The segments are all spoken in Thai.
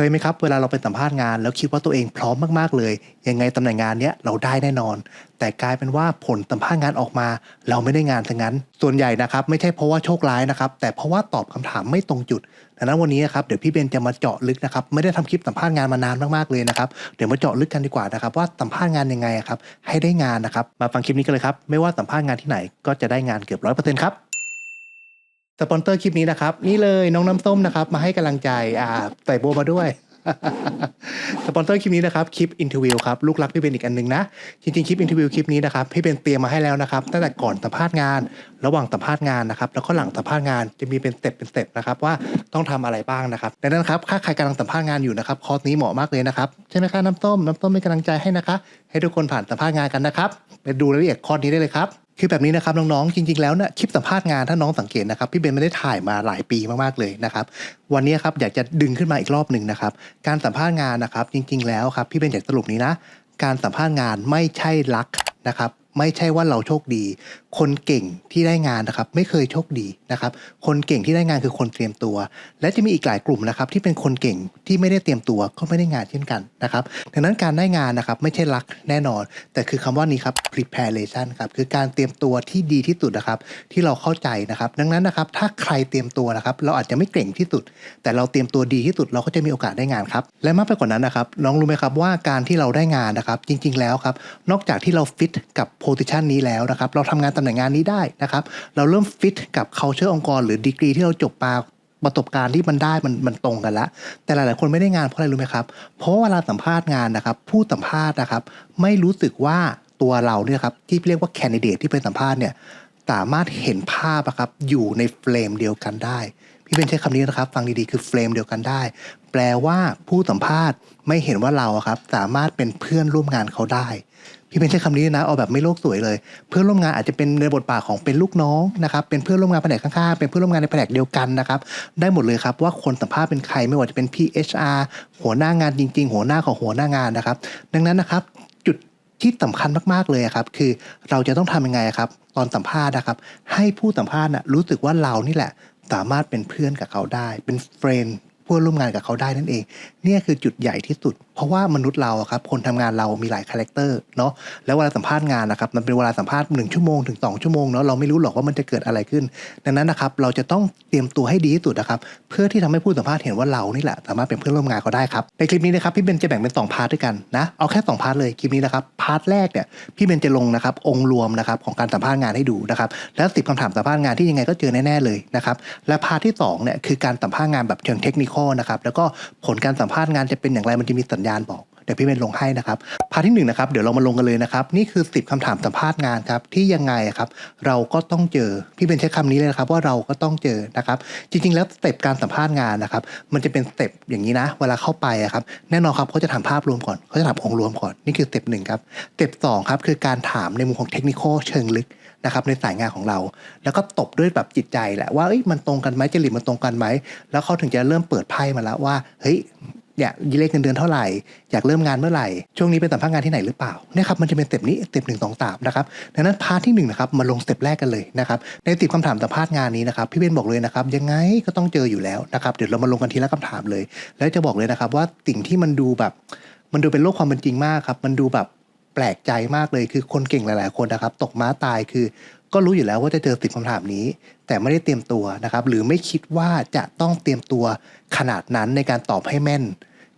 เคยไหมครับเวลาเราไปสัมภาษณ์งาน แล้วคิดว่าตัวเองพร้อมมากๆเลย ยังไงตำแหน่งงานเนี้ยเราได้แน่นอน แต่กลายเป็นว่าผลสัมภาษณ์งานออกมา เราไม่ได้งานทั้งนั้น ส่วนใหญ่นะครับไม่ใช่เพราะว่าโชคร้ายนะครับแต่เพราะว่าตอบคำถามไม่ตรงจุดดังนั้นวันนี้นะครับเดี๋ยวพี่เบนจะมาเจาะลึกนะครับไม่ได้ทำคลิปสัมภาษณ์งานมานานมากๆเลยนะครับเดี๋ยวมาเจาะลึกกันดีกว่านะครับว่าสัมภาษณ์งานยังไงครับให้ได้งานนะครับมาฟังคลิปนี้กันเลยครับไม่ว่าสัมภาษณ์งานที่ไหนก็จะได้งานเกือบร้อยเปอร์เซ็นต์ครับ สปอนเซอร์คลิปนี้นะครับ นี่เลยน้องน้ำส้มนะครับ มาให้กำลังใจอ่าใส่โบมาด้วยสปอนเซอร์คลิปนี้นะครับคลิปอินเทอร์วิวครับลูกรักพี่เบนอีกอันหนึ่งนะจริงๆคลิปอินเทอร์วิวคลิปนี้นะครับพี่เบนเตรียมมาให้แล้วนะครับตั้งแต่ก่อนสัมภาษณ์งาน ระหว่างสัมภาษณ์งานนะครับแล้วก็หลังสัมภาษณ์งานจะมีเป็นสเต็ปเป็นสเต็ปนะครับว่าต้องทำอะไรบ้างนะครับดังนั้นครับถ้าใครกำลังสัมภาษณ์งานอยู่นะครับคอร์สนี้เหมาะมากเลยนะครับใช่ไหมคะน้ำส้มน้ำส้มเป็นกำลังใจให้นะคะ ให้ทุกคนผ่านสัมภาษณ์งานกันนะครับไปดูรายละเอียดคอร์สนี้ได้เลยครับ คือแบบนี้นะครับน้องๆจริงๆแล้วเนี่ยคลิปสัมภาษณ์งานถ้าน้องสังเกตนะครับพี่เบนไม่ได้ถ่ายมาหลายปีมากๆเลยนะครับวันนี้ครับอยากจะดึงขึ้นมาอีกรอบหนึ่งนะครับการสัมภาษณ์งานนะครับจริง ๆแล้วครับพี่เบนอยากสรุปนี้นะการสัมภาษณ์งานไม่ใช่ลักนะครับไม่ใช่ว่าเราโชคดีคนเก่งที่ได้งานนะครับ ไม่เคยโชคดีนะครับ คนเก่งที่ได้งานคือคนเตรียมตัว และจะมีอีกหลายกลุ่มนะครับ ที่เป็นคนเก่งที่ไม่ได้เตรียมตัวก็ไม่ได้งานเช่นกันนะครับดังนั้นการได้งานนะครับไม่ใช่ลักแน่นอน แต่คือคำว่านี้ครับ preparation ครับคือการเตรียมตัวที่ดีที่สุดนะครับ ที่เราเข้าใจนะครับ ดังนั้นนะครับ ถ้าใครเตรียมตัวนะครับ เราอาจจะไม่เก่งที่สุด แต่เราเตรียมตัวดีที่สุดเราก็จะมีโอกาสได้งานครับและมากไปกว่านั้นนะครับน้องรู้ไหมครับว่าการที่เราได้งานนะครับ จริง ๆ แล้วครับ นอกจากที่เราฟิตกับ position นี้แล้วนะครับ เราทำงานตำแหน่งงานนี้ได้นะครับ เราเริ่มฟิตกับ culture องค์กร หรือดีกรีที่เราจบมาประสบการณ์ที่มันได้มันมันตรงกันละ แต่หลาย ๆ คนไม่ได้งานเพราะอะไรรู้ไหมครับ เพราะเวลาสัมภาษณ์งานนะครับ ผู้สัมภาษณ์นะครับ ไม่รู้สึกว่าตัวเราเนี่ยครับที่เรียกว่าแคนดิเดตที่ไปสัมภาษณ์เนี่ยสามารถเห็นภาพอะครับอยู่ในเฟรมเดียวกันได้พี่เป็นใช้คำนี้นะครับ ฟังดีๆคือเฟรมเดียวกันได้ แปลว่าผู้สัมภาษณ์ไม่เห็นว่าเราครับ สามารถเป็นเพื่อนร่วมงานเขาได้ พี่เป็นใช้คำนี้นะเอาแบบไม่โลกสวยเลย เพื่อนร่วมงานอาจจะเป็นในบทบาทของเป็นลูกน้องนะครับเป็นเพื่อนร่วมงานแผนกข้างๆเป็นเพื่อนร่วมงานในแผนกเดียวกันนะครับได้หมดเลยครับว่าคนสัมภาษณ์เป็นใครไม่ว่าจะเป็น PHR หัวหน้างานจริง ๆ หัวหน้าของหัวหน้างานนะครับ ดังนั้นนะครับจุดที่สำคัญมากๆเลยครับคือเราจะต้องทำยังไงครับตอนสัมภาษณ์นะครับ ให้ผู้สัมภาษณ์นะรู้สึกว่าเรานี่แหละ สามารถเป็นเพื่อนกับเขาได้ เป็นเฟรนด์เพื่อนร่วมงานกับเขาได้นั่นเอง เนี่ยคือจุดใหญ่ที่สุด เพราะว่ามนุษย์เราครับคนทำงานเรามีหลายคาแรคเตอร์เนาะแล้วเวลาสัมภาษณ์งานนะครับมันเป็นเวลาสัมภาษณ์หนึ่งชั่วโมงถึงสองชั่วโมงเนาะเราไม่รู้หรอกว่ามันจะเกิดอะไรขึ้น ดังนั้นนะครับเราจะต้องเตรียมตัวให้ดีที่สุดนะครับเพื่อที่ทำให้ผู้สัมภาษณ์เห็นว่าเรานี่แหละ สามารถเป็นเพื่อนร่วมงานเขาได้ครับในคลิปนี้นะครับพี่เบนจะแบ่งเป็นสองพาร์ทด้วยกันนะเอาแค่สองพาร์ทเลยคลิปนี้นะครับพาร์ทแรกเนี่ยพี่เบนจะลงนะครับองค์รวมนะครับของการสัมภาษณ์งานให้ดูนะครับแล้วสิบคำถามสัมภาษณ์งานที่ยังไงก็เจอแน่ๆเลยนะครับและพาร์ทที่สองเนี่ยคือการสัมภาษณ์งานแบบเชิงเทคนิคอลนะครับแล้วก็ผลการสัมภาษณ์งานจะเป็นอย่างไรมันจะมีสัญญาณบอกเดี๋ยวพี่เบนลงให้นะครับพาร์ทที่หนึ่งนะครับเดี๋ยวเรามาลงกันเลยนะครับ นี่คือ 10คำถามสัมภาษณ์งานครับที่ยังไงครับเราก็ต้องเจอพี่เบนใช้คำนี้เลยนะครับว่าเราก็ต้องเจอนะครับ จริง ๆ แล้วสเต็ปการสัมภาษณ์งานนะครับ มันจะเป็นสเต็ปอย่างนี้นะ เวลาเข้าไปอะครับแน่นอนครับเขาจะถามภาพรวมก่อนเขาจะถามองค์รวมก่อนนี่คือสเต็ปหนึ่งครับสเต็ปสองครับคือการถามในมุมของเทคนิคเชิงลึกนะครับในสายงานของเรา แล้วก็ตบด้วยแบบจิตใจแหละว่าเอ้ยมันตรงกันไหมจริตมันตรงกันไหมแล้วเขาถึงจะเริ่มเปิดไพ่มาแล้วว่าเฮ้ย เนี่ยเลขเงินเดือนเท่าไหร่ อยากเริ่มงานเมื่อไหร่ ช่วงนี้เป็นสัมภาษณ์งานที่ไหนหรือเปล่าเนี่ยครับมันจะเป็นสเต็ปนี้สเต็ปหนึ่งสองสามนะครับดังนั้นพาร์ทที่หนึ่งนะครับมาลงสเต็ปแรกกันเลยนะครับในติดคำถามสัมภาษณ์งานนี้นะครับพี่เบนบอกเลยนะครับยังไงก็ต้องเจออยู่แล้วนะครับเดี๋ยวเรามาลงกันทีละคำถามเลย แล้วจะบอกเลยนะครับว่าสิ่งที่มันดูแบบมันดูเป็นโลกความเป็นจริงมากครับ มันดูแบบ แปลกใจมากเลยคือคนเก่งหลาย ๆ คนนะครับ ตกม้าตายคือ ก็รู้อยู่แล้วว่าจะเจอสิบคำถามนี้ แต่ไม่ได้เตรียมตัวนะครับ หรือไม่คิดว่าจะต้องเตรียมตัวขนาดนั้นในการตอบให้แม่น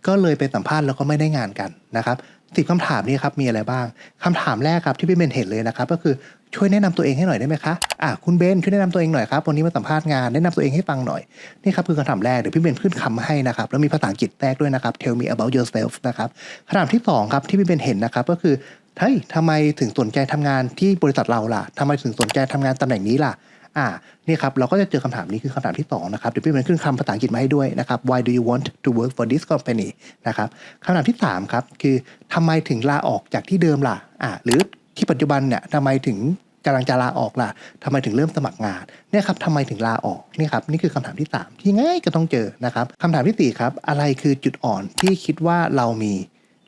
ก็เลยไปสัมภาษณ์แล้วก็ไม่ได้งานกันนะครับ สิบคำถามนี้ครับมีอะไรบ้างคำถามแรกครับที่พี่เบนเห็นเลยนะครับก็คือช่วยแนะนำตัวเองให้หน่อยได้ไหมคะอะคุณเบนช่วยแนะนำตัวเองหน่อยครับวันนี้มาสัมภาษณ์งานแนะนำตัวเองให้ฟังหน่อยนี่ครับคือคำถามแรกเดี๋ยวพี่เบนขึ้นคำมาให้นะครับแล้วมีภาษาอังกฤษแทรกด้วยนะครับ tell me about yourself นะครับคำถามที่สองครับที่พี่เบนเห็นนะครับก็คือเฮ้ยทำไมถึงสนใจทำงานที่บริษัทเราล่ะทำไมถึงสนใจทำงานตำแหน่งนี้ล่ะ อ่านี่ครับเราก็จะเจอคำถามนี้คือคำถามที่สองนะครับเดี๋ยวพี่เป็นขึ้นคำภาษาอังกฤษมาให้ด้วยนะครับ why do you want to work for this company นะครับคำถามที่สามครับคือทำไมถึงลาออกจากที่เดิมล่ะอ่าหรือที่ปัจจุบันเนี่ยทำไมถึงกำลังจะลาออกล่ะทำไมถึงเริ่มสมัครงานเนี่ยครับทำไมถึงลาออกนี่ครับนี่คือคำถามที่สามที่ง่ายก็ต้องเจอนะครับคำถามที่สี่ครับ อะไรคือจุดอ่อนที่คิดว่าเรามี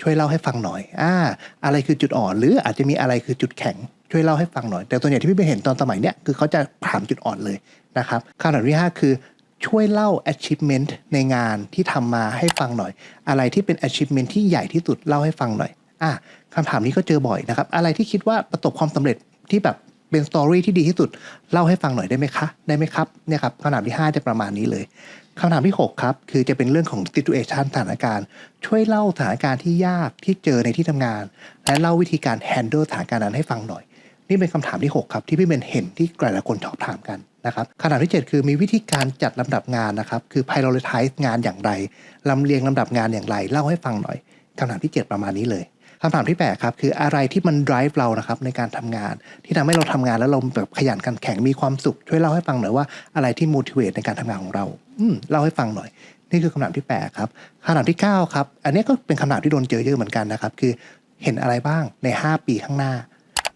ช่วยเล่าให้ฟังหน่อยอ่าอะไรคือจุดอ่อน หรืออาจจะมีอะไรคือจุดแข็ง ช่วยเล่าให้ฟังหน่อย แต่ตัวใหญ่ที่พี่ไปเห็นตอนสมัยเนี้ยคือเขาจะถามจุดอ่อนเลยนะครับคำถามที่ห้าคือช่วยเล่า achievement ในงานที่ทำมาให้ฟังหน่อย อะไรที่เป็น achievement ที่ใหญ่ที่สุดเล่าให้ฟังหน่อยอะคำถามนี้ก็เจอบ่อยนะครับ อะไรที่คิดว่าประสบความสำเร็จที่แบบเป็นสตอรี่ที่ดีที่สุดเล่าให้ฟังหน่อยได้ไหมคะ ได้ไหมครับเนี่ยครับคำถามที่ 5 จะประมาณนี้เลยคำถามที่ 6 ครับ คือจะเป็นเรื่องของ situation สถานการณ์ ช่วยเล่าสถานการณ์ที่ยากที่เจอในที่ทำงาน และเล่าวิธีการ handle สถานการณ์นั้นให้ฟังหน่อย นี่เป็นคำถามที่ 6 ครับที่พี่เบนเห็นที่หลายๆคนชอบถามกันนะครับคำถามที่ 7 คือมีวิธีการจัดลำดับงานนะครับ คือ prioritize งานอย่างไรลำเลียงลำดับงานอย่างไร เล่าให้ฟังหน่อยคำถามที่ 7 ประมาณนี้เลยคำถามที่8ครับคืออะไรที่มัน drive เรานะครับในการทำงาน ที่ทำให้เราทำงานแล้วเราแบบขยันขันแข็งมีความสุข ช่วยเล่าให้ฟังหน่อยว่าอะไรที่ motivate ในการทำงานของเราอืมเล่าให้ฟังหน่อย นี่คือคำถามที่8ครับคำถามที่9ครับอันนี้ก็เป็นคำถามที่โดนเจอเยอะเหมือนกันนะครับคือเห็นอะไรบ้างใน 5 ปีข้างหน้า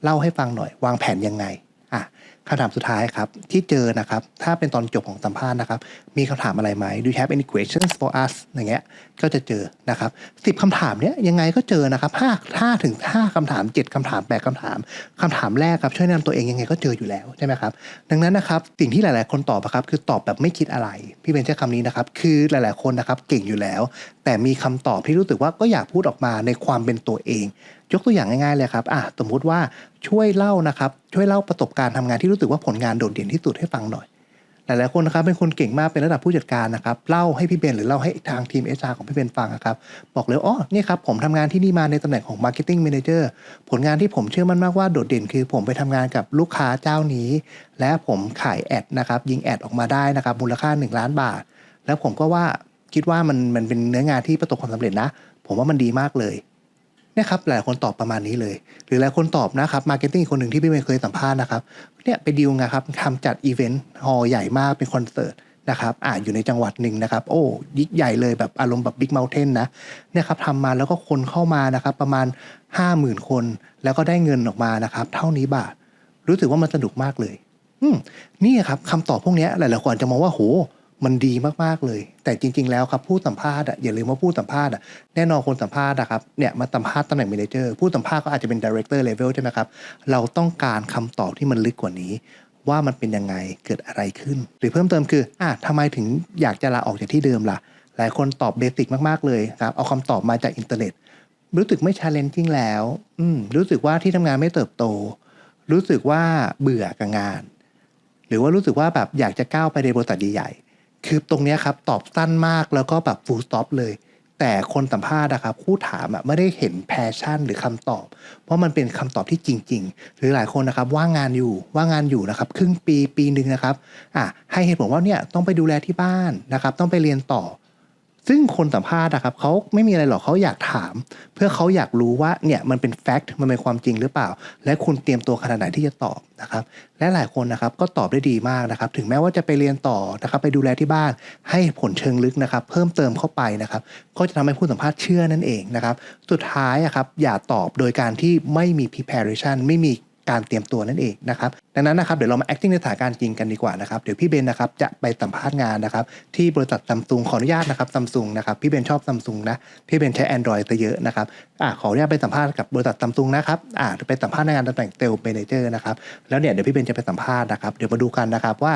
เล่าให้ฟังหน่อยวางแผนยังไงอะคำถามสุดท้ายครับ ที่เจอนะครับ ถ้าเป็นตอนจบของสัมภาษณ์นะครับ มีคำถามอะไรไหม Do you have any questions for us อย่างเงี้ยก็จะเจอนะครับสิบคำถามเนี้ยยังไงก็เจอนะครับห้าห้าถึงห้าคำถามเจ็ดคำถามแปดคำถามคำถามแรกครับช่วยแนะนำตัวเองยังไงก็เจออยู่แล้วใช่ไหมครับดังนั้นนะครับสิ่งที่หลาย ๆ คนตอบอะครับคือตอบแบบไม่คิดอะไร พี่เบนใช้คำนี้นะครับคือหลาย ๆ คนนะครับเก่งอยู่แล้ว แต่มีคำตอบที่รู้สึกว่าก็อยากพูดออกมาในความเป็นตัวเอง ยกตัวอย่างง่ายๆเลยครับอะสมมุติว่าช่วยเล่านะครับ ช่วยเล่าประสบการณ์ทำงานที่รู้สึกว่าผลงานโดดเด่นที่สุดให้ฟังหน่อย หลายๆคนนะครับเป็นคนเก่งมากเป็นระดับผู้จัดการนะครับเล่าให้พี่เบนหรือเล่าให้ทางทีมเอชาของพี่เบนฟังนะครับ บอกเลยอ๋อนี่ครับผมทำงานที่นี่มาในตำแหน่งของ Marketing Manager ผลงานที่ผมเชื่อมั่นมากว่าโดดเด่น คือผมไปทำงานกับลูกค้าเจ้านี้ และผมขายแอดนะครับยิงแอดออกมาได้นะครับมูลค่า 1 ล้านบาท แล้วผมก็ว่าคิดว่ามันมันเป็นเนื้องานที่ประสบความสำเร็จนะ ผมว่ามันดีมากเลย เนี่ยครับหลายคนตอบประมาณนี้เลย หรือหลายคนตอบนะครับมาร์เก็ตติ้งคนหนึ่งที่พี่เมย์เคยสัมภาษณ์นะครับเนี่ยไปดีลงานครับทำจัดอีเวนต์ฮอล์ใหญ่มากเป็นคอนเสิร์ตนะครับอ่าอยู่ในจังหวัดหนึ่งนะครับ โอ้ยิ่งใหญ่เลยแบบอารมณ์แบบบิ๊กเมลเทนนะเนี่ยครับทำมาแล้วก็คนเข้ามานะครับ ประมาณ 5 0,000 คน แล้วก็ได้เงินออกมานะครับ เท่านี้บาท รู้สึกว่ามันสนุกมากเลย อืมนี่ครับคำตอบพวกนี้ยหลายๆคนจะมองว่าโห มันดีมาก ๆ เลย แต่จริง ๆ แล้วครับผู้สัมภาษณ์อะอย่าลืมว่าผู้สัมภาษณ์อะแน่นอนคนสัมภาษณ์อะครับเนี่ยมาสัมภาษณ์ตำแหน่ง manager ผู้สัมภาษณ์ก็อาจจะเป็น director level ใช่ไหมครับ เราต้องการคำตอบที่มันลึกกว่านี้ ว่ามันเป็นยังไงเกิดอะไรขึ้น หรือเพิ่มเติมคืออะทำไมถึงอยากจะลาออกจากที่เดิมล่ะ หลายคนตอบเบสิกมากๆเลยครับเอาคำตอบมาจากอินเทอร์เน็ตรู้สึกไม่ challenging แล้วอืมรู้สึกว่าที่ทำงานไม่เติบโต รู้สึกว่าเบื่อกับงาน หรือว่ารู้สึกว่าแบบอยากจะก้าวไปในบริษัทใหญ่ คือตรงนี้ครับตอบสั้นมากแล้วก็แบบฟูลสต็อปเลย แต่คนสัมภาษณ์นะครับผู้ถามอะไม่ได้เห็นแพชชั่นหรือคำตอบ เพราะมันเป็นคำตอบที่จริง ๆ หรือหลายคนนะครับว่างงานอยู่ว่างงานอยู่นะครับครึ่งปีปีหนึ่งนะครับอะให้เหตุผลว่าเนี่ยต้องไปดูแลที่บ้านนะครับ ต้องไปเรียนต่อ ซึ่งคนสัมภาษณ์นะครับเขาไม่มีอะไรหรอกเขาอยากถาม เพื่อเขาอยากรู้ว่าเนี่ยมันเป็นแฟกต์มันเป็นความจริงหรือเปล่า และคุณเตรียมตัวขนาดไหนที่จะตอบนะครับและหลายคนนะครับก็ตอบได้ดีมากนะครับ ถึงแม้ว่าจะไปเรียนต่อนะครับไปดูแลที่บ้านให้ผลเชิงลึกนะครับ เพิ่มเติมเข้าไปนะครับ ก็จะทำให้ผู้สัมภาษณ์เชื่อนั่นเองนะครับ สุดท้ายอะครับอย่าตอบโดยการที่ไม่มี preparation ไม่มี การเตรียมตัวนั่นเองนะครับดังนั้นนะครับเดี๋ยวเรามา acting ในสถานการณ์จริงกันดีกว่านะครับเดี๋ยวพี่เบนนะครับจะไปสัมภาษณ์งานนะครับที่บริษัทซัมซุงขออนุญาตนะครับซัมซุงนะครับพี่เบนชอบซัมซุงนะพี่เบนใช้ Android ซะเยอะนะครับอ่าขออนุญาตไปสัมภาษณ์กับบริษัทซัมซุงนะครับอ่าไปสัมภาษณ์ในงานตำแหน่งเซลล์เมนเจอร์นะครับแล้วเนี่ยเดี๋ยวพี่เบนจะไปสัมภาษณ์นะครับเดี๋ยวมาดูกันนะครับว่า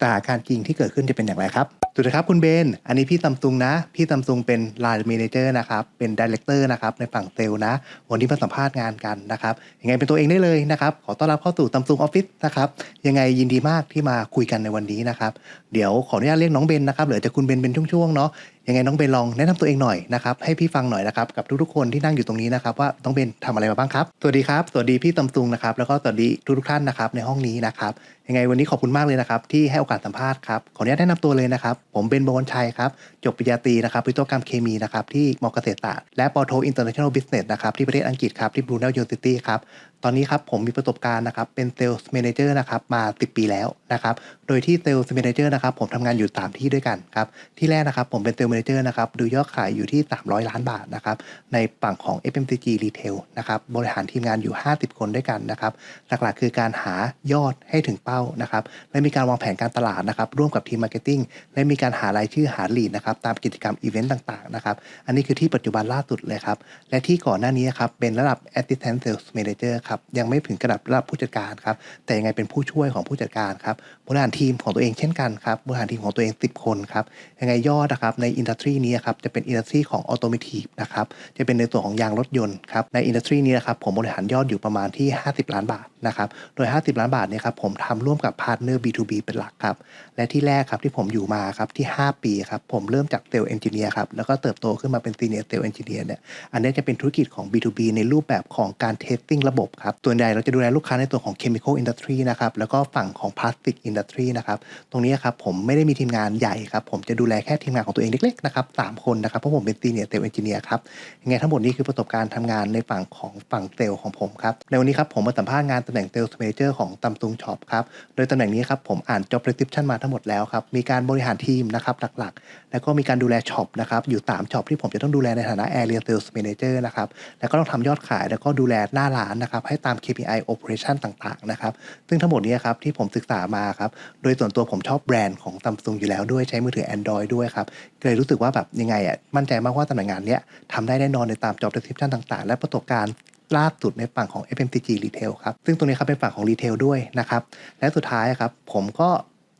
สถานการณ์จริงที่เกิดขึ้นจะเป็นอย่างไรครับสวัสดีครับคุณเบน อันนี้พี่ซัมซุงนะ พี่ซัมซุงเป็น Line Manager นะครับ เป็นดีเลกเตอร์นะครับในฝั่งเซลนะ วันนี้มาสัมภาษณ์งานกันนะครับ ยังไงเป็นตัวเองได้เลยนะครับ ขอต้อนรับเข้าสู่ซัมซุงออฟฟิศนะครับ ยังไงยินดีมากที่มาคุยกันในวันนี้นะครับ เดี๋ยวขออนุญาตเรียกน้องเบนนะครับ เหลือจะคุณเบนเป็นช่วงๆเนาะ ยังไงน้องเบนลองแนะนำตัวเองหน่อยนะครับให้พี่ฟังหน่อยนะครับกับทุกๆคนที่นั่งอยู่ตรงนี้นะครับว่าน้องเบนทำอะไรมาบ้างครับสวัสดีครับสวัสดีพี่ซัมซุงนะครับแล้วก็สวัสดีทุกๆท่านนะครับในห้องนี้นะครับยังไงวันนี้ขอบคุณมากเลยนะครับที่ให้โอกาสสัมภาษณ์ครับขออนุญาตแนะนำตัวเลยนะครับผมเบนบวรชัยครับจบปริญญาตรีนะครับวิศวกรรมเคมีนะครับที่มอเกษตรศาสตร์และปอโทอินเตอร์เนชั่นแนลบิสเนสนะครับที่ประเทศอังกฤษครับที่บรูเนลยูนิตี้ครับ ตอนนี้ครับผมมีประสบการณ์นะครับเป็นเซลส์ a ม a เจอร์นะครับมา 10 ปีแล้วนะครับโดยที่เซลส์ a ม a เจอร์นะครับผมทำงานอยู่ 3 ที่ด้วยกันครับที่แรกนะครับผมเป็นเซลส์ a ม a เจอร์นะครับดูยอดขายอยู่ที่ 300 ล้านบาทนะครับในฝั่งของ FMCG Retail นะครับบริหารทีมงานอยู่ 50 คนด้วยกันนะครับหลักๆคือการหายอดให้ถึงเป้าานะครับและมีการวางแผนการตลาดนะครับร่วมกับทีมมาร์เก็ตติ้งและมีการหารายชื่อหาลีดนะครับตามกิจกรรมอีเวนต์ต่างๆนะครับอันนี้คือที่ปัจจุบันล่าสุดเลยครับและที่ก่อนหน้านี้ครับเป็นระดับ assistant sales manager ครับยังไม่ถึงระดับระดับผู้จัดการครับแต่ยังไงเป็นผู้ช่วยของผู้จัดการครับบริหารทีมของตัวเองเช่นกันครับบริหารทีมของตัวเอง 10 คนครับยังไงยอดนะครับในอินดัสทรีนี้ครับจะเป็นอินดัสทรีของออโตเมทีฟนะครับจะเป็นในส่วนของยางรถยนต์ครับในอินดัสทรีนี้นะครับผมบริหารยอดอยู่ประมาณที่ 50 ล้านบาทนะครับโดย 50 ล้านบาทเนี่ยครับผมทำร่วมกับพาร์ทเนอร์ B2B เป็นหลักครับและที่แรกครับที่ผมอยู่มาครับที่ 5 ปีครับผมเริ่มจากเซลล์เอนจิเนียร์ครับแล้วก็เติบโตขึ้นมาเป็นซีเนียร์เซลล์เอนจิเนียร์เนี่ยอันนี้จะเป็นธุรกิจของ B2B ในรูปแบบของการเทสติ้งระบบครับส่วนใหญ่เราจะดูแลลูกค้าในตัวของ Chemical Industry นะครับแล้วก็ฝั่งของ Plastic Industry นะครับตรงนี้ครับผมไม่ได้มีทีมงานใหญ่ครับผมจะดูแลแค่ทีมงานของตัวเองเล็กๆนะครับสามคนนะครับเพราะผมเป็นซีเนียร์เซลเอนจิเนียร์ครับยังไงทั้งหมดนี้คือประสบการณ์ทำงานในฝั่งของฝั่งเซลของผมครับในวันนี้ครับผมมาสัมภาษณ์งานตำแหน่งเซลล์ Manager ของตัมซุงช็อปครับโดยตำแหน่งนี้ครับผมอ่าน job description มาทั้งหมดแล้วครับมีการบริหารทีมนะครับหลักๆ แล้วก็มีการดูแลช็อปนะครับอยู่3ช็อปที่ผมจะต้องดูแลในฐานะ Area Sales Manager นะครับแล้วก็ต้องทำยอดขายแล้วก็ดูแลหน้าร้านนะครับให้ตาม KPI Operation ต่างๆนะครับซึ่งทั้งหมดนี้ครับที่ผมศึกษามาครับโดยส่วนตัวผมชอบแบรนด์ของซัมซุงอยู่แล้วด้วยใช้มือถือ Android ด้วยครับก็เลยรู้สึกว่าแบบยังไงอะมั่นใจมากว่าตำแหน่งงานเนี้ยทำได้แน่นอนในตาม job description ต่างๆ และประสบการณ์ล่าสุดในฝั่งของ FMCG Retail ครับ ซึ่งตรงนี้ครับเป็นฝั่งของ Retail ด้วยนะครับ และสุดท้ายครับ ผมก็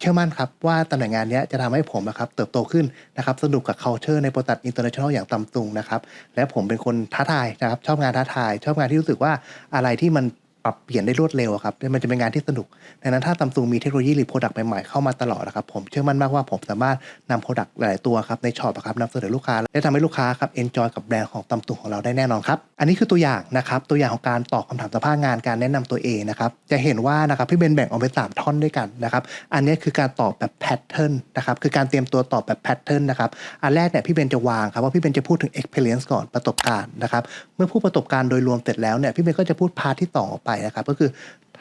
เชื่อมั่นครับว่าตำแหน่งงานนี้จะทำให้ผมนะครับเติบโตขึ้นนะครับสนุกกับ culture ในบริษัท international อย่างตำตุงนะครับและผมเป็นคนท้าทายนะครับชอบงานท้าทาย ชอบงานที่รู้สึกว่าอะไรที่มัน ปรับเปลี่ยนได้รวดเร็วครับมันจะเป็นงานที่สนุกดังนั้นถ้าตำซุงมีเทคโนโลยีหรือโปรดักต์ใหม่ๆเข้ามาตลอดนะครับผมเชื่อมั่นมากว่าผมสามารถนำโปรดักต์หลายตัวครับในช็อปครับนำเสนอลูกค้าและทำให้ลูกค้าครับเอนจอยกับแบรนด์ของตำซุงของเราได้แน่นอนครับอันนี้คือตัวอย่างนะครับตัวอย่างของการตอบคำถามสภาษณ์งานการแนะนำตัวเองนะครับจะเห็นว่านะครับพี่เบนแบ่งออกเป็นสามท่อนด้วยกันนะครับอันนี้คือการตอบแบบแพทเทิร์นนะครับคือการเตรียมตัวตอบแบบแพทเทิร์นนะครับอันแรกเนี่ยพี่เบนจะวางครับว่าพี่เบนจะพูดถึง experience ก่อนประสบการณ์นะครับเมื่อพูดประสบการณ์โดยรวมเสร็จแล้วเนี่ยพี่เบนก็จะพูดพาร์ทที่ต่อออกไปนะครับ ก็คือ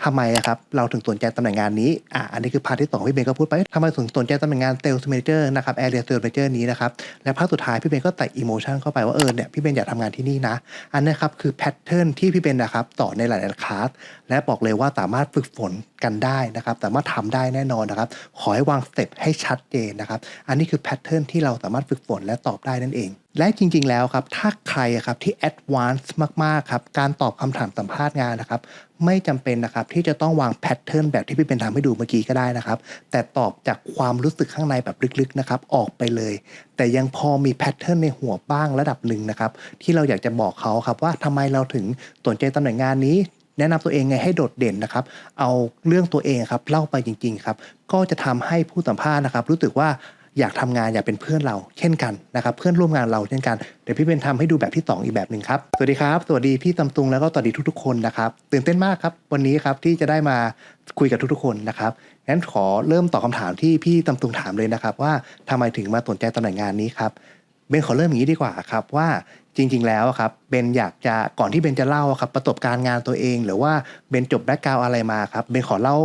ทำไมครับเราถึงสนใจตำแหน่งงานนี้อ่าอันนี้คือพาร์ทที่สองพี่เบนก็พูดไปทำไมถึงสนใจตำแหน่งงาน sales manager นะครับ area sales manager นี้นะครับและพาร์ทสุดท้ายพี่เบนก็ใส่ emotion เข้าไปว่าเออเนี่ยพี่เบนอยากทำงานที่นี่นะ อันนี้ครับคือแพทเทิร์นที่พี่เบนนะครับต่อในหลายๆคลาสและบอกเลยว่าสามารถฝึกฝนกันได้นะครับสามารถทำได้แน่นอนนะครับ ขอให้วางสเต็ปให้ชัดเจนนะครับ อันนี้คือแพทเทิร์นที่เราสามารถฝึกฝนและตอบได้นั่นเองและจริงๆแล้วครับถ้าใครครับที่แอดวานซ์มากๆครับการตอบคำถามสัมภาษณ์งานนะครับไม่จำเป็นนะครับที่จะต้องวางแพทเทิร์นแบบที่พี่เป็นทำให้ดูเมื่อกี้ก็ได้นะครับ แต่ตอบจากความรู้สึกข้างในแบบลึกๆนะครับออกไปเลย แต่ยังพอมีแพทเทิร์นในหัวบ้างระดับหนึ่งนะครับที่เราอยากจะบอกเขาครับว่าทำไมเราถึงสนใจตำแหน่งงานนี้แนะนำตัวเองไงให้โดดเด่นนะครับ เอาเรื่องตัวเองครับเล่าไปจริงๆครับ ก็จะทำให้ผู้สัมภาษณ์นะครับ รู้สึกว่า อยากทำงานอยากเป็นเพื่อนเราเช่นกันนะครับเพื่อนร่วมงานเราเช่นกันเดี๋ยวพี่เป็นทำให้ดูแบบที่สองอีกแบบหนึ่งครับสวัสดีครับสวัสดีพี่ตำตุงแล้วก็สวัสดีทุกๆคนนะครับตื่นเต้นมากครับวันนี้ครับที่จะได้มาคุยกับทุกๆคนนะครับงั้นขอเริ่มตอบคำถามที่พี่ตำตุงถามเลยนะครับ ว่าทำไมถึงมาสนใจตำแหน่งงานนี้ครับเบนขอเริ่มอย่างนี้ดีกว่าครับว่าจริง ๆ แล้วครับเบนอยากจะก่อนที่เบนจะเล่าครับประสบการณ์งานตัวเอง หรือว่าเบนจบแบ็กกราวอะไรมาครับเบนขอเล่า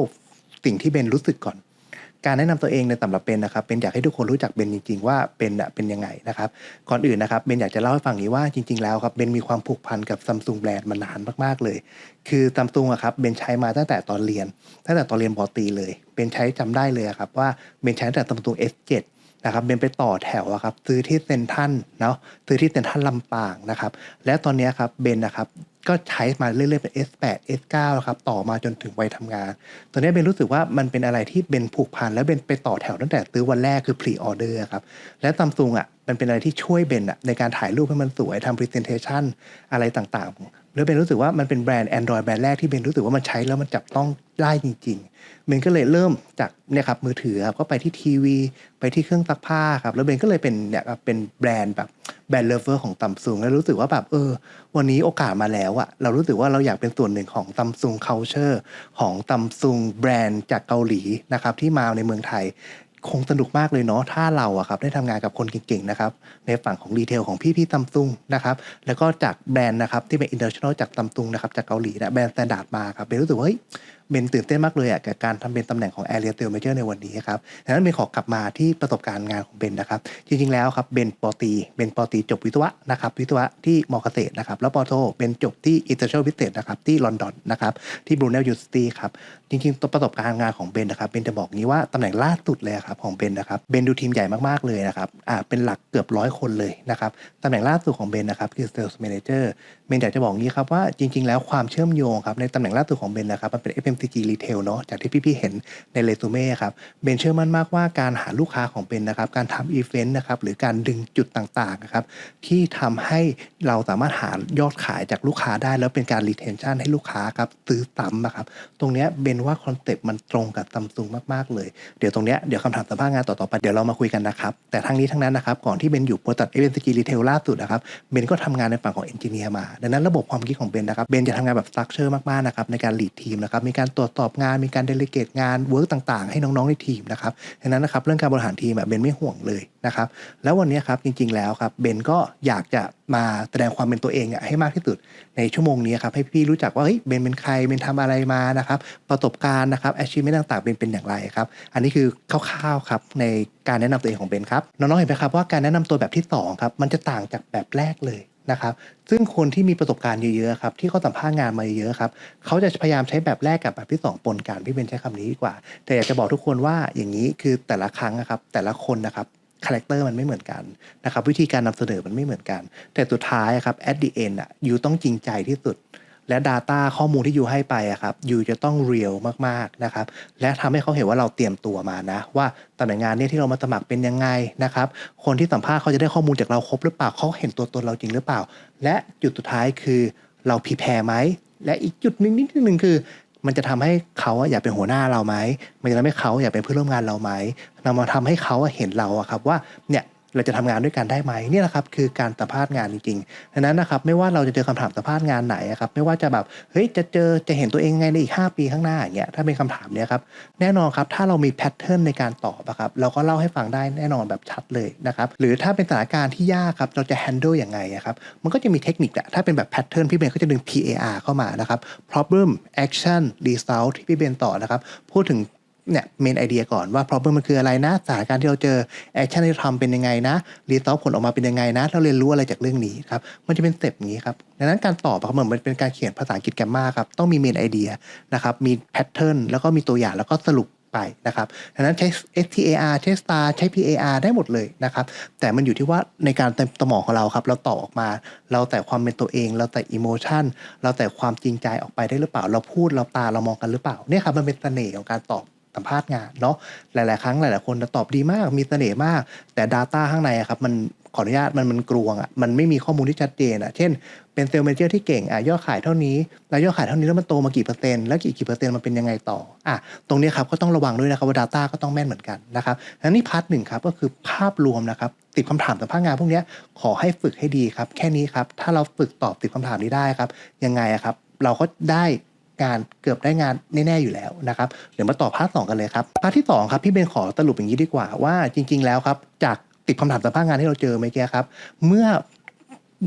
สิ่งที่เบนรู้สึกก่อน การแนะนำตัวเองในสำหรับเบนนะครับเป็นอยากให้ทุกคนรู้จักเบนจริง ๆ ว่าเบนอะเป็นยังไงนะครับก่อนอื่นนะครับเบนอยากจะเล่าให้ฟังอย่างนี้ว่าจริง ๆ แล้วครับเบนมีความผูกพันกับซัมซุงแบรนด์มานานมากๆเลย คือซัมซุงอะครับเบนใช้มาตั้งแต่ตอนเรียน ตั้งแต่ตอนเรียนปอตีเลยเบนใช้จำได้เลยอะครับว่าเบนใช้ตั้งแต่ซัมซุง S7 นะครับเบนไปต่อแถวอะครับซื้อที่เซ็นทรัลเนาะซื้อที่เซ็นทรัลลำปางนะครับ และตอนนี้ครับเบนนะครับก็ใช้มาเรื่อยๆเป็น S8 S9 ครับต่อมาจนถึงวัยทำงาน ตอนนี้เบนรู้สึกว่ามันเป็นอะไรที่เบนผูกพันและเบนไปต่อแถวตั้งแต่ซื้อวันแรกคือพรีออเดอร์ครับ และซัมซุงอะมันเป็นอะไรที่ช่วยเบนอะในการถ่ายรูปให้มันสวยทำ presentation อะไรต่างๆ แล้วเบนรู้สึกว่ามันเป็นแบรนด์ Android แบรนด์แรกที่เบนรู้สึกว่ามันใช้แล้วมันจับต้องได้จริงๆเบนก็เลยเริ่มจากเนี่ยครับมือถือครับก็ไปที่ทีวีไปที่เครื่องซักผ้าครับแล้วเบนก็เลยเป็นเนี่ยครับเป็นแบรนด์แบบแบรนด์เลเวอร์ของตัมซุงแล้วรู้สึกว่าแบบเออ วันนี้โอกาสมาแล้วอะเรารู้สึกว่าเราอยากเป็นส่วนหนึ่งของตัมซุง culture ของตัมซุงแบรนด์จากเกาหลีนะครับที่มาในเมืองไทย คงสนุกมากเลยเนาะถ้าเราอะครับได้ทำงานกับคนเก่งๆนะครับในฝั่งของรีเทลของพี่ๆตัมซุงนะครับแล้วก็จากแบรนด์นะครับที่เป็นอินเตอร์เนชั่นแนลจากตัมซุงนะครับจากเกาหลีนะแบรนด์สแตนดาร์ดมาครับเบนรู้สึกว่าเฮ้ย เบนตื่นเต้นมากเลยอะกับการทำเป็นตำแหน่งของ Area Sales Manager ในวันนี้ครับดังนั้นเบนขอกลับมาที่ประสบการณ์งานของเบนนะครับ จริงๆแล้วครับเบนปอตีเบนปอตีจบวิศวะนะครับวิศวะที่มอเกษตรนะครับแล้วปอโทเบนจบที่ International Business นะครับที่ลอนดอนนะครับที่บรูเนลยูนิเวอร์ซิตี้ครับจริงๆตัวประสบการณ์งานของเบนนะครับเบนจะบอกงี้ว่าตำแหน่งล่าสุดเลยครับของเบนนะครับเบนดูทีมใหญ่มากๆเลยนะครับอ่าเป็นหลักเกือบร้อยคนเลยนะครับตำแหน่งล่าสุดของเบนนะครับคือ Sales Manager เบนอยากจะบอกงี้ครับว่าจริง ๆ แล้วความเชื่อมโยงครับในตำแหน่งล่าสุดของเบนนะครับมันเป็น FMCG Retail เนาะจากที่พี่ๆเห็นในเรซูเม่ครับเบนเชื่อมั่นมากว่าการหาลูกค้าของเบนนะครับการทำอีเวนต์นะครับหรือการดึงจุดต่างๆนะครับที่ทำให้เราสามารถหายอดขายจากลูกค้าได้ แล้วเป็นการ retention ให้ลูกค้าครับซื้อซ้ำนะครับตรงเนี้ยเบนว่าคอนเซ็ปต์มันตรงกับซัมซุงมากๆเลย เดี๋ยวตรงเนี้ยเดี๋ยวคำถามสัมภาษณ์งานต่อๆไปเดี๋ยวเรามาคุยกันนะครับ แต่ทั้งนี้ทั้งนั้นนะครับก่อนที่เบนอยู่บริษัทเอเวนสกีรีเทลล่าสุดนะครับเบนก็ทำงานในฝั่งของเอนจิเนียร์มา ดังนั้นระบบความคิดของเบนนะครับเบนจะทำงานแบบสตรัคเจอร์มากๆนะครับในการ lead ทีมนะครับมีการตรวจสอบงาน มีการเดลิเกตงานเวิร์กต่างๆ ให้น้องๆในทีมนะครับดังนั้นนะครับเรื่องการบริหารทีมแบบเบนไม่ห่วงเลยนะครับแล้ววันนี้ครับจริงๆแล้วครับเบนก็อยากจะมาแสดงความเป็นตัวเองอะให้มากที่สุดในชั่วโมงนี้ครับให้พี่รู้จักว่าเฮ้ยเบนเป็นใครเบนทำอะไรมานะครับประสบการณ์นะครับ achievement ต่างๆเบนเป็นอย่างไรครับอันนี้คือคร่าวๆครับในการแนะนำตัวเองของเบนครับน้องๆเห็นไหมครับว่าการแนะนำตัวแบบที่สองครับมันจะต่างจากแบบแรกเลย นะครับ ซึ่งคนที่มีประสบการณ์เยอะๆครับที่เขาสัมภาษณ์งานมาเยอะๆครับเขาจะพยายามใช้แบบแรกกับแบบที่สองปนกันพี่เบนใช้คำนี้ดีกว่า แต่อยากจะบอกทุกคนว่าอย่างนี้คือแต่ละครั้งนะครับแต่ละคนนะครับคาแรคเตอร์มันไม่เหมือนกันนะครับวิธีการนำเสนอมันไม่เหมือนกัน แต่สุดท้ายครับ at the end อะยูต้องจริงใจที่สุด และ Data ข้อมูลที่ยูให้ไปอะครับยูจะต้องเรียลมากๆนะครับและทำให้เขาเห็นว่าเราเตรียมตัวมานะ ว่าตำแหน่งงานเนี้ที่เรามาสมัครเป็นยังไงนะครับคนที่สัมภาษณ์เขาจะได้ข้อมูลจากเราครบหรือเปล่าเขาเห็นตัวตนเราจริงหรือเปล่า และจุดสุดท้ายคือเราพีแพร์ไหมและอีกจุดหนึงนิดนึงคือ มันจะทำให้เขาอยากเป็นหัวหน้าเราไหมมันจะทำให้เขาอยากเป็นเพื่อนร่วมงานเราไหมนำมาทำให้เขาเห็นเราอะครับว่าเนี่ย เราจะทำงานด้วยกันได้ไหมนี่แหละครับคือการสัมภาษณ์งานจริงๆดังนั้นนะครับไม่ว่าเราจะเจอคำถามสัมภาษณ์งานไหนอะครับไม่ว่าจะแบบเฮ้ยจะเจอจะเห็นตัวเองไงในอีก 5 ปีข้างหน้าอย่างเงี้ยถ้าเป็นคำถามเนี้ยครับแน่นอนครับถ้าเรามีแพทเทิร์นในการตอบอะครับเราก็เล่าให้ฟังได้แน่นอนแบบชัดเลยนะครับหรือถ้าเป็นสถานการณ์ที่ยากครับเราจะ handle ยังไงอะครับมันก็จะมีเทคนิคอะถ้าเป็นแบบแพทเทิร์นพี่เบนก็จะดึง PAR เข้ามานะครับ problem action result ที่พี่เบนต่อนะครับพูดถึง เนี่ยเมนไอเดียก่อนว่า problem มันคืออะไรนะสถานการณ์ที่เราเจอ action ที่ทำเป็นยังไงนะ result ผลออกมาเป็นยังไงนะเราเรียนรู้อะไรจากเรื่องนี้ครับมันจะเป็นสเต็ปนี้ครับดังนั้นการตอบครับเหมือนมันเป็นการเขียนภาษาอังกฤษแกรมมาครับต้องมีเมนไอเดียนะครับมีแพทเทิร์นแล้วก็มีตัวอย่างแล้วก็สรุปไปนะครับดังนั้นใช้ STAR ใช้ STAR ใช้ PAR ได้หมดเลยนะครับ แต่มันอยู่ที่ว่าในการเต็มสมองของเราครับ เราตอบออกมา เราแต่ความเป็นตัวเอง เราแต่อิโมชันเราแต่ความจริงใจออกไปได้หรือเปล่า เราพูดเราตาเรามองกันหรือเปล่า เนี่ยครับมันเป็นเสน่ห์ของการตอบ สัมภาษณ์งานเนาะหลาย ๆ ครั้งหลาย ๆ คนตอบดีมากมีเสน่ห์มาก แต่ Data ข้างในครับมันขออนุญาตมันมันกลวงอะมันไม่มีข้อมูลที่ชัดเจนอะเช่นเป็นเซลล์แมเจอร์ที่เก่งอะยอดขายเท่านี้แล้วยอดขายเท่านี้แล้วมันโตมากี่เปอร์เซ็นต์แล้วกี่กี่เปอร์เซ็นต์มันเป็นยังไงต่ออะตรงนี้ครับก็ต้องระวังด้วยนะครับว่า Data ก็ต้องแม่นเหมือนกันนะครับและนี่พาร์ทหนึ่งครับก็คือภาพรวมนะครับติดคำถามสัมภาษณ์งานพวกนี้ขอให้ฝึกให้ดีครับแค่นี้ครับถ้าเราฝึกตอบติดคำถามนี้ได้ครับยังไงครับเราก็ได้ งานเกือบได้งานแน่ๆอยู่แล้วนะครับเดี๋ยวมาต่อพาร์ทสองกันเลยครับพาร์ทที่สองครับพี่เบนขอสรุปอย่างนี้ดีกว่าว่าจริง ๆแล้วครับจากติดคำถามสัมภาษณ์งานที่เราเจอเมื่อกี้ครับเมื่อ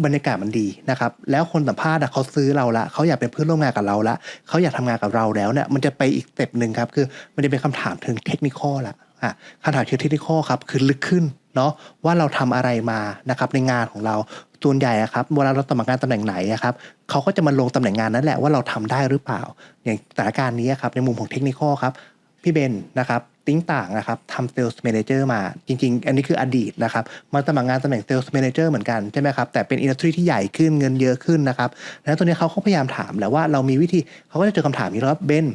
บรรยากาศมันดีนะครับแล้วคนสัมภาษณ์เขาซื้อเราละเขาอยากเป็นเพื่อนร่วมงานกับเราละเขาอยากทำงานกับเราแล้วเนี่ยมันจะไปอีกสเต็ปหนึ่งครับคือมันจะเป็นคำถามถึงเทคนิคอลละ อะคำถามเชิงเทคนิคครับคือลึกขึ้นเนาะว่าเราทำอะไรมานะครับในงานของเราส่วนใหญ่อะครับเวลาเราสมัครงานตำแหน่งไหนอะครับเขาก็จะมาลงตำแหน่งงานนั้นแหละว่าเราทำได้หรือเปล่า อย่างสถานการณ์นี้ครับในมุมของเทคนิคครับพี่เบนนะครับติ้งต่างนะครับทำเซลส์ a ม a เจอร์มาจริง ๆ อันนี้คืออดีตนะครับมาสมัครงานตำแหน่งเซลส์ a ม a เจอร์เหมือนกันใช่ไหมครับแต่เป็นอินดัสทรีที่ใหญ่ขึ้นเงินเยอะขึ้นนะครับแล้วตัวนี้เขาก็พยายามถามแหล้วว่าเรามีวิธีเขาก็จะเจอคำถามนี้แล้วว่าเบน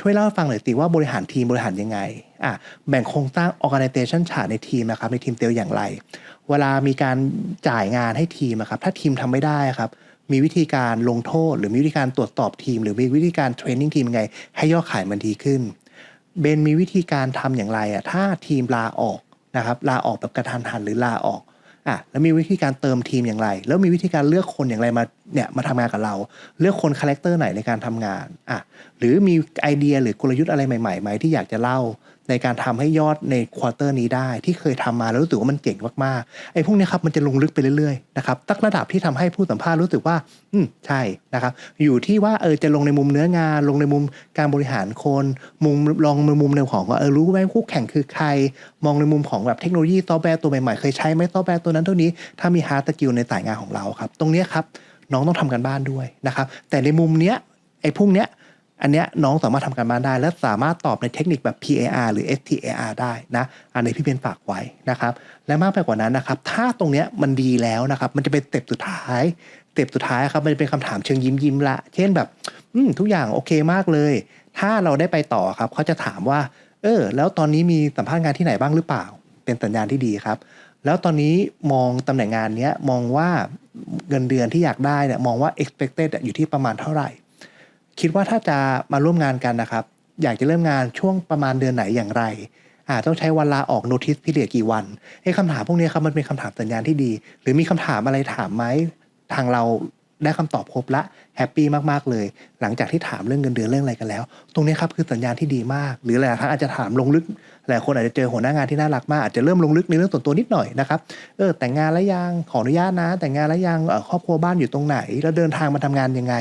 ช่วยเล่าให้ฟังหน่อยสิว่าบริหารทีมบริหารยังไง อะแบ่งโครงสร้าง organization chart ในทีมนะครับในทีมเซลล์อย่างไร เวลามีการจ่ายงานให้ทีมอะครับถ้าทีมทำไม่ได้ครับมีวิธีการลงโทษ หรือมีวิธีการตรวจสอบทีม หรือมีวิธีการเทรนนิ่งทีมยังไง ให้ยอดขายมันดีขึ้นเบนมีวิธีการทำอย่างไรอะถ้าทีมลาออกนะครับลาออกแบบกระทันหันหรือลาออกอะแล้วมีวิธีการเติมทีมอย่างไร แล้วมีวิธีการเลือกคนอย่างไรมาเนี่ยมาทำงานกับเรา เลือกคนคาแรคเตอร์ไหนในการทำงานอะหรือมีไอเดียหรือกลยุทธ์อะไรใหม่ๆไหมที่อยากจะเล่า ในการทำให้ยอดในควอเตอร์นี้ได้ ที่เคยทำมาแล้วรู้สึกว่ามันเจ๋งมากๆไอ้พวกนี้ครับมันจะลงลึกไปเรื่อยๆนะครับตั้งระดับที่ทำให้ผู้สัมภาษณ์รู้สึกว่า อืมใช่นะครับ อยู่ที่ว่าเออจะลงในมุมเนื้องาน ลงในมุมการบริหารคนมุมลองในมุมในของว่าเออรู้ไหมคู่แข่งคือใคร มองในมุมของแบบเทคโนโลยีซอฟต์แวร์ตัวใหม่ๆเคยใช้ไหมซอฟต์แวร์ตัวนั้นตัวนี้ถ้ามีฮาร์ดสกิลในสายงานของเราครับ ตรงเนี้ยครับน้องต้องทำกันบ้านด้วยนะครับแต่ในมุมเนี้ยไอ้พวกเนี้ย อันเนี้ยน้องสามารถทำการบ้านได้ และสามารถตอบในเทคนิคแบบ PAR หรือ STAR ได้นะอันนี้พี่เบนฝากไว้นะครับ และมากไปกว่านั้นนะครับ ถ้าตรงเนี้ยมันดีแล้วนะครับ มันจะเป็นสเต็ปสุดท้ายสเต็ปสุดท้ายครับมันจะเป็นคำถามเชิงยิ้มยิ้มๆละ เช่นแบบอืมทุกอย่างโอเคมากเลย ถ้าเราได้ไปต่อครับเขาจะถามว่า เออ แล้วตอนนี้มีสัมภาษณ์งานที่ไหนบ้างหรือเปล่า เป็นสัญญาณที่ดีครับ แล้วตอนนี้มองตำแหน่งงานเนี้ยมองว่าเงินเดือนที่อยากได้เนี่ยมองว่า expected อยู่ที่ประมาณเท่าไหร่ คิดว่าถ้าจะมาร่วมงานกันนะครับ อยากจะเริ่มงานช่วงประมาณเดือนไหนอย่างไรอาจต้องใช้วันลาออกโนติสพิเรียกี่วันไอ้คำถามพวกนี้ครับมันเป็นคำถามสัญญาณที่ดี หรือมีคำถามอะไรถามไหมทางเรา ได้คำตอบครบละแฮปปี้มากๆเลย หลังจากที่ถามเรื่องเงินเดือนเรื่องอะไรกันแล้ว ตรงนี้ครับคือสัญญาณที่ดีมาก หรือหลายครั้งอาจจะถามลงลึกหลายคนอาจจะเจอหัวหน้างานที่น่ารักมากอาจจะเริ่มลงลึกในเรื่องส่วนตัวนิดหน่อยนะครับเออแต่งงานแล้วยังขออนุญาตนะ แต่งงานแล้วยังครอบครัวบ้านอยู่ตรงไหน แล้วเดินทางมาทำงานยังไง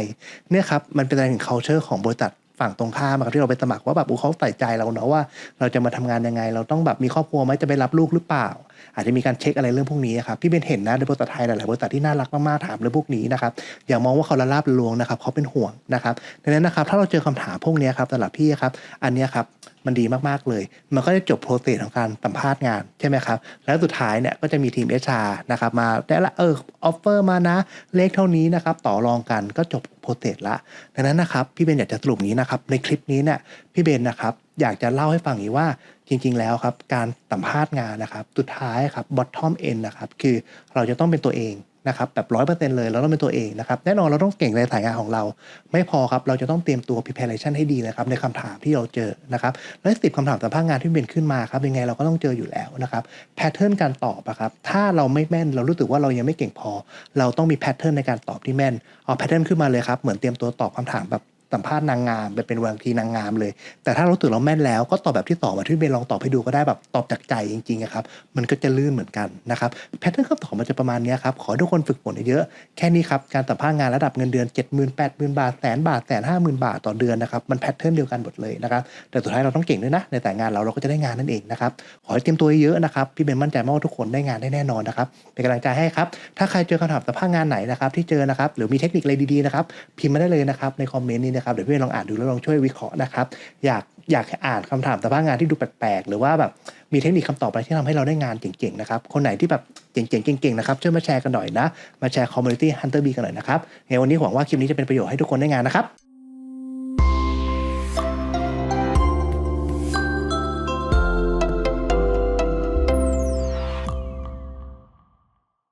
เนี่ยครับมันเป็นอะไรถึง culture ของบริษัทฝั่งตรงข้ามครับที่เราไปสมัครว่าแบบอู้เขาใส่ใจเราเนาะว่า เราจะมาทำงานยังไง เราต้องแบบมีครอบครัวไหมจะไปรับลูกหรือเปล่า อาจจะมีการเช็คอะไรเรื่องพวกนี้ครับพี่เบนเห็นนะในบริษัทไทยหลายๆบริษัทที่น่ารักมากๆถามเรื่องพวกนี้นะครับอย่ามองว่าเขาละลาบลวงนะครับเขาเป็นห่วงนะครับดังนั้นนะครับถ้าเราเจอคำถามพวกนี้ครับสำหรับพี่ครับอันนี้ครับมันดีมากๆเลย มันก็จะจบโปรเซสของการสัมภาษณ์งานใช่ไหมครับ แล้วสุดท้ายเนี่ยก็จะมีทีม HR นะครับมาได้ละเออออฟเฟอร์มานะ เลขเท่านี้นะครับต่อรองกันก็จบโปรเซสละดังนั้นนะครับพี่เบนอยากจะสรุปนี้นะครับในคลิปนี้เนี่ยพี่เบนนะครับ อยากจะเล่าให้ฟังอย่างนี้ว่าจริง ๆ แล้วครับการสัมภาษณ์งานนะครับสุดท้ายครับ bottom end นะครับคือเราจะต้องเป็นตัวเองนะครับแบบร้อยเปอร์เซ็นต์เลยเราต้องเป็นตัวเองนะครับแน่นอนเราต้องเก่งในสายงานของเรา ไม่พอครับเราจะต้องเตรียมตัว preparation ให้ดีนะครับในคำถามที่เราเจอนะครับและสิบคำถามสัมภาษณ์งานที่เป็นขึ้นมาครับยังไงเราก็ต้องเจออยู่แล้วนะครับแพทเทิร์นการตอบอะครับถ้าเราไม่แม่นเรารู้สึกว่าเรายังไม่เก่งพอ เราต้องมีแพทเทิร์นในการตอบที่แม่นเอาแพทเทิร์นขึ้นมาเลยครับเหมือนเตรียมตัวตอบคำถามแบบ สัมภาษณ์นางงามไปเป็นวันทีนางงามเลย แต่ถ้าเรารู้สึกเราแม่นแล้วก็ตอบแบบที่ตอบมาที่เบนลองตอบให้ดูก็ได้แบบตอบจากใจจริงๆครับมันก็จะลื่นเหมือนกันนะครับแพทเทิร์นคำตอบมันจะประมาณเนี้ยครับขอทุกคนฝึกฝนเยอะแค่นี้ครับการสัมภาษณ์งานระดับเงินเดือน 7 0 0 0 0 8 0 0 0 0 บาทแสนบาทแสนห้าหมื่นบาทต่อเดือนนะครับมันแพทเทิร์นเดียวกันหมดเลยนะครับแต่สุดท้ายเราต้องเก่งด้วยนะในแต่งานเราเราก็จะได้งานนั่นเองนะครับขอให้เตรียมตัวเยอะนะครับพี่เบนมั่นใจมากว่าทุกคนได้งานได้แน่นอนนะครับเป็นกำลังใจให้ครับถ้าใครเจอคำถามสัมภาษณ์งานไหนนะครับที่เจอนะครับหรือมีเทคนิคอะไรดีๆนะครับพิมพ์มาได้เลยนะครับในคอมเมนต์นี้นะครับเดี๋ยวพี่เบนลองอ่านดูแล้วลองช่วยวิเคราะห์นะครับอยากอยากอ่านคำถามสัมภาษณ์งานที่ดูแปลกๆ หรือว่าแบบมีเทคนิคคำตอบอะไรที่ทำให้เราได้งานเก่งๆนะครับคนไหนที่แบบเจ๋งๆเก่งๆนะครับช่วยมาแชร์กันหน่อยนะ มาแชร์คอมมูนิตี้ฮันเตอร์บีกันหน่อยนะครับในวันนี้หวังว่าคลิปนี้จะเป็นประโยชน์ให้ทุกคนได้งานนะครับ